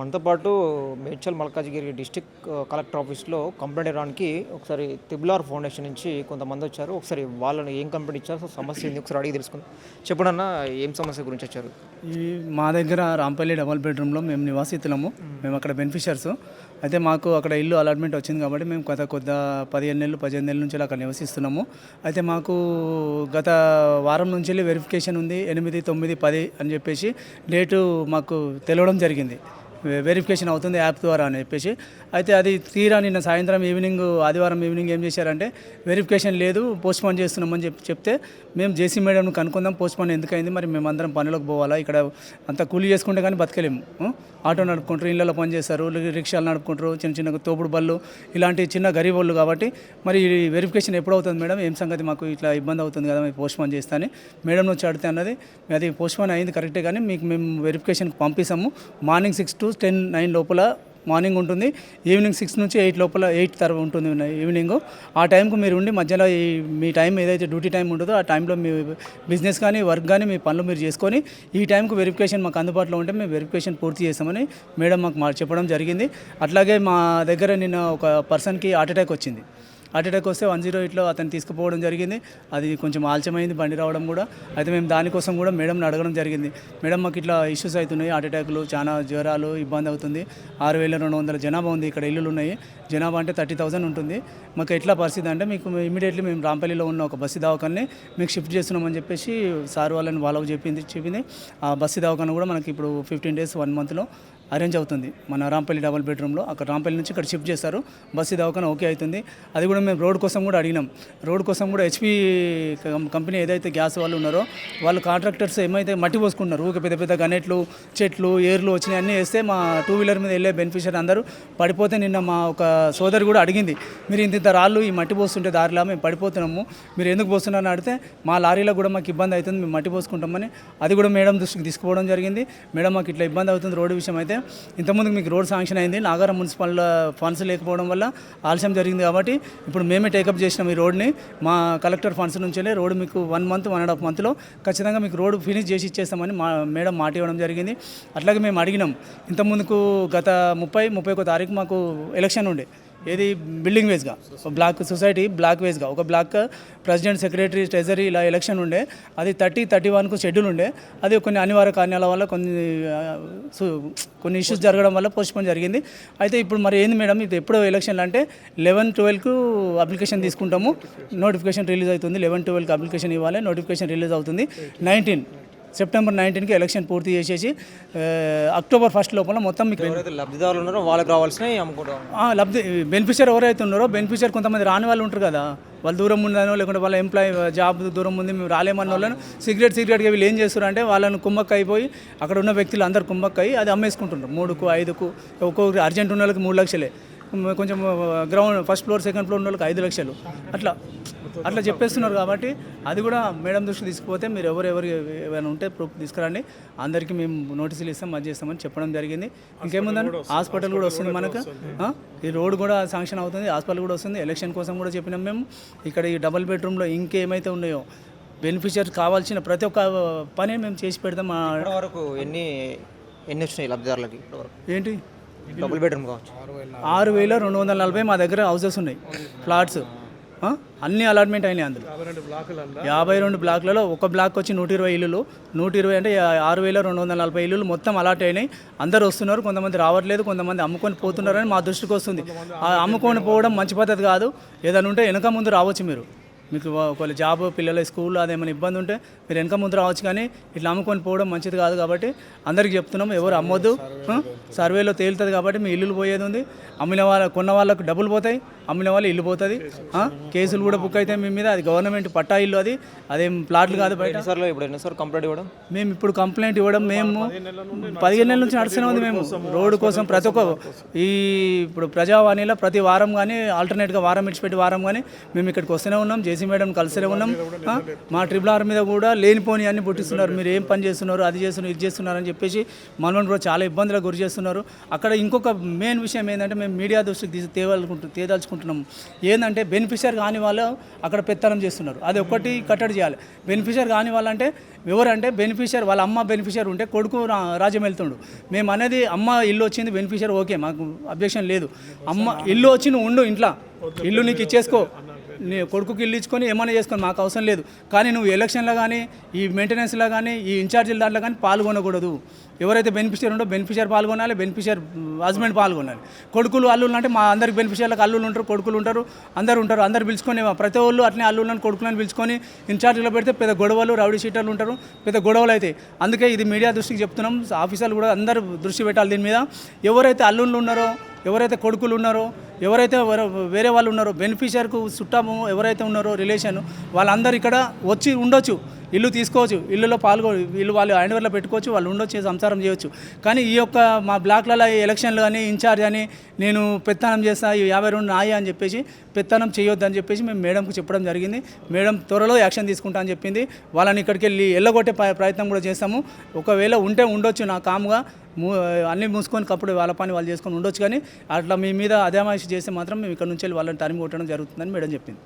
మనతో పాటు Medchal Malkajgiri district collector ఆఫీస్లో కంప్లైంట్ ఇవ్వడానికి ఒకసారి తిబ్లార్ ఫౌండేషన్ నుంచి కొంతమంది వచ్చారు. ఒకసారి వాళ్ళని ఏం కంప్లైంట్ ఇచ్చారు? అసలు సమస్య ఏంది? ఒకసారి అడిగి తెలుసుకుందాం. చెప్పడన్నా ఏం సమస్య గురించి వచ్చారు? ఈ మా దగ్గర రాంపల్లి డబల్ బెడ్రూమ్లో మేము నివాసితులము. మేము. అక్కడ బెనిఫిషియర్స్. అయితే మాకు అక్కడ ఇల్లు అలాట్మెంట్ వచ్చింది కాబట్టి మేము గత కొద్ది పదిహేను నెలలు పదిహేను నెలల నుంచి అక్కడ నివసిస్తున్నాము. అయితే మాకు గత వారం నుంచి వెరిఫికేషన్ ఉంది. ఎనిమిది తొమ్మిది పది అని చెప్పేసి డేటు మాకు తెలవడం జరిగింది. వెరిఫికేషన్ అవుతుంది యాప్ ద్వారా అని చెప్పేసి. అయితే అది తీరా నిన్న సాయంత్రం ఈవినింగ్ ఆదివారం ఈవినింగ్ ఏం చేశారంటే వెరిఫికేషన్ లేదు పోస్ట్పోన్ చేస్తున్నామని చెప్పి చెప్తే మేము జేసీ మేడంను కనుక్కుందాం పోస్ట్పోన్ ఎందుకైంది మరి మేమందరం పనులకు పోవాలా ఇక్కడ అంత కూలి చేసుకుంటే కానీ బతకలేము. ఆటో నడుపుకుంటారు ఇళ్ళలో పని చేస్తారు రిక్షాలు నడుపుకుంటారు చిన్న చిన్న తోపుడు బళ్ళు ఇలాంటి చిన్న గరీబ్ వాళ్ళు కాబట్టి మరి ఈ వెరిఫికేషన్ ఎప్పుడు అవుతుంది మేడం? ఏం సంగతి? మాకు ఇట్లా ఇబ్బంది అవుతుంది కదా మేము పోస్ట్పోన్ చేస్తాను మేడం నుంచి అడితే అన్నది అది పోస్ట్పోన్ అయింది కరెక్టే కానీ మీకు మేము వెరిఫికేషన్కి పంపిస్తాము morning six to ten nine లోపల మార్నింగ్ ఉంటుంది. ఈవినింగ్ సిక్స్ నుంచి ఎయిట్ లోపల ఎయిట్ తర్వాత ఉంటుంది ఈవినింగ్. ఆ టైంకు మీరు ఉండి మధ్యలో ఈ మీ టైం ఏదైతే డ్యూటీ టైం ఉంటుందో ఆ టైంలో మీ బిజినెస్ కానీ వర్క్ కానీ మీ పనులు మీరు చేసుకొని ఈ టైంకు వెరిఫికేషన్ మాకు అందుబాటులో ఉంటే మేము వెరిఫికేషన్ పూర్తి చేస్తామని మేడం మాకు చెప్పడం జరిగింది. అట్లాగే మా దగ్గర నిన్న ఒక పర్సన్కి హార్ట్ అటాక్ వచ్చింది. అటాక్ వస్తే వన్ జీరో ఎయిట్లో అతను తీసుకుపోవడం జరిగింది. అది కొంచెం ఆలస్యమైంది బండి రావడం కూడా. అయితే మేము దానికోసం కూడా మేడంని అడగడం జరిగింది. మేడం మాకు ఇట్లా ఇష్యూస్ అవుతున్నాయి హార్ట్ అటాక్లు చాలా జ్వరాలు ఇబ్బంది అవుతుంది. ఆరు వేల రెండు వందల జనాభా ఉంది ఇక్కడ ఇల్లులు ఉన్నాయి. జనాభా అంటే థర్టీ థౌసండ్ ఉంటుంది. మాకు ఎట్లా పరిస్థితి అంటే మీకు ఇమీడియట్లీ మేము రాంపల్లిలో ఉన్న ఒక బస్సు దవాఖాన్ని మీకు షిఫ్ట్ చేస్తున్నామని చెప్పేసి సార్ వాళ్ళని వాళ్ళకు చెప్పింది చెప్పింది. ఆ బస్సు దవాఖాన కూడా మనకి ఇప్పుడు ఫిఫ్టీన్ డేస్ వన్ మంత్లో అరేంజ్ అవుతుంది. మన రాంపల్లి డబల్ బెడ్రూమ్లో అక్కడ రాంపల్లి నుంచి ఇక్కడ షిఫ్ట్ చేస్తారు. బస్సు దవాఖాన ఓకే అవుతుంది. అది కూడా మేము రోడ్ కోసం కూడా అడిగినాం. రోడ్ కోసం కూడా హెచ్పి కంపెనీ ఏదైతే గ్యాస్ వాళ్ళు ఉన్నారో వాళ్ళు కాంట్రాక్టర్స్ ఏమైతే మట్టి పోసుకుంటున్నారు ఊకే పెద్ద పెద్ద గనెట్లు చెట్లు ఏర్లు వచ్చినాయి అన్నీ వేస్తే మా టూ వీలర్ మీద వెళ్ళే బెనిఫిషియర్ అందరూ పడిపోతే నిన్న మా ఒక సోదరి కూడా అడిగింది మీరు ఇంత ఇంత రాళ్ళు ఈ మట్టి పోస్తుంటే దారిలో మేము పడిపోతున్నాము. మీరు ఎందుకు పోస్తున్నారని అడిగితే మా లారీలో కూడా మాకు ఇబ్బంది అవుతుంది మేము మట్టి పోసుకుంటామని. అది కూడా మేడం దృష్టికి తీసుకుపోవడం జరిగింది. మేడం మాకు ఇట్లా ఇబ్బంది అవుతుంది రోడ్డు విషయం అయితే ఇంతకుముందు మీకు రోడ్ శాంక్షన్ అయింది నాగారం మున్సిపల్ ఫండ్స్ లేకపోవడం వల్ల ఆలస్యం జరిగింది కాబట్టి ఇప్పుడు మేమే టేకప్ చేసినాం ఈ రోడ్ని. మా కలెక్టర్ ఫండ్స్ నుంచే రోడ్ మీకు one month one and half మంత్లో ఖచ్చితంగా మీకు రోడ్ ఫినిష్ చేసి ఇచ్చేస్తామని మా మేడం మాట ఇవ్వడం జరిగింది. అట్లాగే మేము అడిగినాం ఇంతకుముందుకు గత ముప్పై ముప్పై ఒక తారీఖు మాకు ఎలక్షన్ ఉండే ఏది బిల్డింగ్ వేస్గా బ్లాక్ సొసైటీ బ్లాక్ వేస్గా ఒక బ్లాక్ ప్రెసిడెంట్ సెక్రటరీ ట్రెజరీ ఇలా ఎలక్షన్ ఉండే అది థర్టీ థర్టీ వన్కు షెడ్యూల్ ఉండే అది కొన్ని అనివార్య కారణాల వల్ల కొన్ని కొన్ని ఇష్యూస్ జరగడం వల్ల పోస్ట్పోన్ జరిగింది. అయితే ఇప్పుడు మరి ఏంది మేడం ఇది ఎప్పుడు ఎలక్షన్లు అంటే లెవెన్ ట్వెల్వ్కు అప్లికేషన్ తీసుకుంటాము. నోటిఫికేషన్ రిలీజ్ అవుతుంది. లెవెన్ ట్వెల్వ్కి అప్లికేషన్ ఇవ్వాలి. నోటిఫికేషన్ రిలీజ్ అవుతుంది. నైన్టీన్ సెప్టెంబర్ నైన్టీన్కి ఎలక్షన్ పూర్తి చేసేసి అక్టోబర్ ఫస్ట్ లోపల మొత్తం మీకు లబ్ధిదారులు ఉన్నారో వాళ్ళకి ఆ, లబ్ధి బెనిఫిషియర్ ఎవరైతే ఉన్నారో బెనిఫిషియర్ కొంతమంది రాని వాళ్ళు ఉంటారు కదా. వాళ్ళు దూరం ఉందనో లేకుంటే వాళ్ళ ఎంప్లాయ్ జాబ్ దూరం ఉంది మేము రాలేమన్న వాళ్ళని సిగరెట్ సిగరెట్గా వీళ్ళు ఏం చేస్తారు అంటే వాళ్ళని కుమ్మక్క అయిపోయి అక్కడ ఉన్న వ్యక్తులు అందరు కుమ్మక్క అయ్యి అది అమ్మేసుకుంటున్నారు మూడుకు ఐదుకు ఒక్కొక్కరు అర్జెంట్ ఉన్న వాళ్ళకి మూడు లక్షలే. కొంచెం ground first floor second floor ఉన్న వాళ్ళకి ఐదు లక్షలు. అట్లా అట్లా చెప్పేస్తున్నారు కాబట్టి అది కూడా మేడం దృష్టికి తీసుకుపోతే మీరు ఎవరు ఎవరు ఏమైనా ఉంటే ప్రూఫ్ తీసుకురండి. అందరికీ మేము నోటీసులు ఇస్తాం అది చేస్తామని చెప్పడం జరిగింది. ఇంకేముందండి? హాస్పిటల్ కూడా వస్తుంది మనకు? ఈ రోడ్ కూడా శాంక్షన్ అవుతుంది హాస్పిటల్ కూడా వస్తుంది. ఎలక్షన్ కోసం కూడా చెప్పినాం మేము. ఇక్కడ ఈ డబుల్ బెడ్రూమ్లో ఇంకేమైతే ఉన్నాయో బెనిఫిషియర్ కావాల్సిన ప్రతి ఒక్క పని మేము చేసి పెడతాం. వరకు ఎన్ని ఎన్ని వచ్చినాయి లబ్ధిదారులకి ఇప్పటివరకు? ఏంటి? డబుల్ బెడ్రూమ్ కావచ్చు. ఆరు వేల రెండు వందల నలభై మా దగ్గర హౌసెస్ ఉన్నాయి. ఫ్లాట్స్? అన్ని అలాట్మెంట్ అయినాయి అందులో. యాభై రెండు బ్లాక్లలో ఒక బ్లాక్ వచ్చి నూట ఇరవై ఇల్లులు. నూట ఇరవై అంటే ఆరు వేల రెండు వందల నలభై ఇల్లులు మొత్తం అలాట్ అయినాయి. అందరు వస్తున్నారు కొంతమంది రావట్లేదు కొంతమంది అమ్ముకొని పోతున్నారని మా దృష్టికి వస్తుంది. ఆ అమ్ముకొని పోవడం మంచి పద్ధతి కాదు. ఏదైనా ఉంటే వెనక ముందు రావచ్చు మీరు. మీకు ఒకవేళ జాబ్ పిల్లల స్కూల్ అదేమైనా ఇబ్బంది ఉంటే మీరు వెనక ముందు రావచ్చు కానీ ఇట్లా అమ్ముకొని పోవడం మంచిది కాదు కాబట్టి అందరికి చెప్తున్నాం ఎవరు అమ్మొద్దు? సర్వేలో తేలుతుంది కాబట్టి మీ ఇల్లులు పోయేది ఉంది. అమ్మిన వాళ్ళ కొన్న వాళ్ళకు డబ్బులు పోతాయి అమ్మిన వాళ్ళు ఇల్లు పోతుంది. ఆ? కేసులు కూడా బుక్ అయితే మీ మీద. అది గవర్నమెంట్ పట్టా ఇల్లు అది. అదేం ప్లాట్లు కాదు బయట. ఎన్నిసార్లు ఇప్పుడు ఎన్నిసార్లు కంప్లైంట్ ఇవ్వడం? మేము ఇప్పుడు కంప్లైంట్ ఇవ్వడం మేము పదిహేను నెలల నుంచి నడుస్తూనే ఉంది మేము రోడ్డు కోసం ప్రతి ఒక్క ఈ ఇప్పుడు ప్రజావాణిలో ప్రతి వారం కానీ ఆల్టర్నేట్గా వారం ఇచ్చిపెట్టి వారం కానీ మేము ఇక్కడికి వస్తూనే ఉన్నాం. జేసీ కేసీ మేడం కలిసిరే ఉన్నాం. మా ట్రిపుల్ ఆర్ మీద కూడా లేనిపోని అన్ని పుట్టిస్తున్నారు. మీరు ఏం పని చేస్తున్నారు అది చేస్తున్నారు ఇది చేస్తున్నారు అని చెప్పేసి మనల్ని కూడా చాలా ఇబ్బందులకు గురి చేస్తున్నారు. అక్కడ ఇంకొక మెయిన్ విషయం ఏంటంటే మేము మీడియా దృష్టికి తీసి తేవాలనుకుంటు తేదాల్చుకుంటున్నాము ఏంటంటే బెనిఫిషియర్ కాని వాళ్ళు అక్కడ పెత్తనం చేస్తున్నారు. అది ఒక్కటి కట్టడి చేయాలి. బెనిఫిషియర్ కాని వాళ్ళంటే ఎవరంటే బెనిఫిషియర్ వాళ్ళ అమ్మ బెనిఫిషియర్ ఉంటే కొడుకు రా- రాజ్యం వెళ్తుండు. మేము అనేది అమ్మ ఇల్లు వచ్చింది బెనిఫిషియర్ ఓకే మాకు అబ్జెక్షన్ లేదు. అమ్మ ఇల్లు వచ్చి నువ్వు ఉండు ఇంట్లో. ఇల్లు నీకు ఇచ్చేసుకో. కొడుకుకి ఇల్లు ఇచ్చుకొని ఏమైనా చేసుకొని మాకు అవసరం లేదు. కానీ నువ్వు ఎలక్షన్లో కానీ ఈ మెయింటెనెన్స్లో కానీ ఈ ఇన్ఛార్జీల దాంట్లో కానీ పాల్గొనకూడదు. ఎవరైతే బెనిఫిషియర్ ఉండో బెనిఫిషియర్ పాల్గొనాలి బెనిఫిషియర్ హస్బెండ్ పాల్గొనాలి. కొడుకులు అల్లులు అంటే మా అందరికి బెనిఫిషియర్లకు అల్లులు ఉంటారు కొడుకులు ఉంటారు అందరు ఉంటారు. అందరు పిలుచుకొని ప్రతి ఒళ్ళు అట్లనే అల్లులను కొడుకులను పిలుచుకొని ఇన్ఛార్జీలో పెడితే పెద్ద గొడవలు రౌడీ షీటర్లు ఉంటారు పెద్ద గొడవలు అయితే అందుకే ఇది మీడియా దృష్టికి చెప్తున్నాం. ఆఫీసర్లు కూడా అందరూ దృష్టి పెట్టాలి దీని మీద. ఎవరైతే అల్లుళ్ళు ఉన్నారో ఎవరైతే కొడుకులు ఉన్నారో ఎవరైతే వేరే వాళ్ళు ఉన్నారో బెనిఫిషియర్కు చుట్టాము ఎవరైతే ఉన్నారో రిలేషన్ వాళ్ళందరూ ఇక్కడ వచ్చి ఉండొచ్చు. ఇల్లు తీసుకోవచ్చు ఇల్లులో పాల్గొ ఇల్లు వాళ్ళు ఆయన ఓవర్లో పెట్టుకోవచ్చు వాళ్ళు ఉండొచ్చు సంసారం చేయొచ్చు. కానీ ఈ యొక్క మా బ్లాక్లలో ఈ ఎలక్షన్లు కానీ ఇన్ఛార్జ్ అని నేను పెత్తనం చేస్తా ఈ యాభై రెండు నాయ అని చెప్పేసి పెత్తనం చేయొద్దు అని చెప్పేసి మేము మేడంకు చెప్పడం జరిగింది. మేడం త్వరలో యాక్షన్ తీసుకుంటా అని చెప్పింది. వాళ్ళని ఇక్కడికి వెళ్ళి ఎల్లగొట్టే ప్రయత్నం కూడా చేస్తాము. ఒకవేళ ఉంటే ఉండొచ్చు నా కాముగా. మూ అన్నీ మూసుకొని కప్పుడు వాళ్ళ పని వాళ్ళు చేసుకొని ఉండొచ్చు కానీ అట్లా మీ మీద అదేమాయిషి చేస్తే మాత్రం మేము ఇక్కడ నుంచి వెళ్ళి వాళ్ళని తరిమి కొట్టడం జరుగుతుందని మేడం చెప్పింది.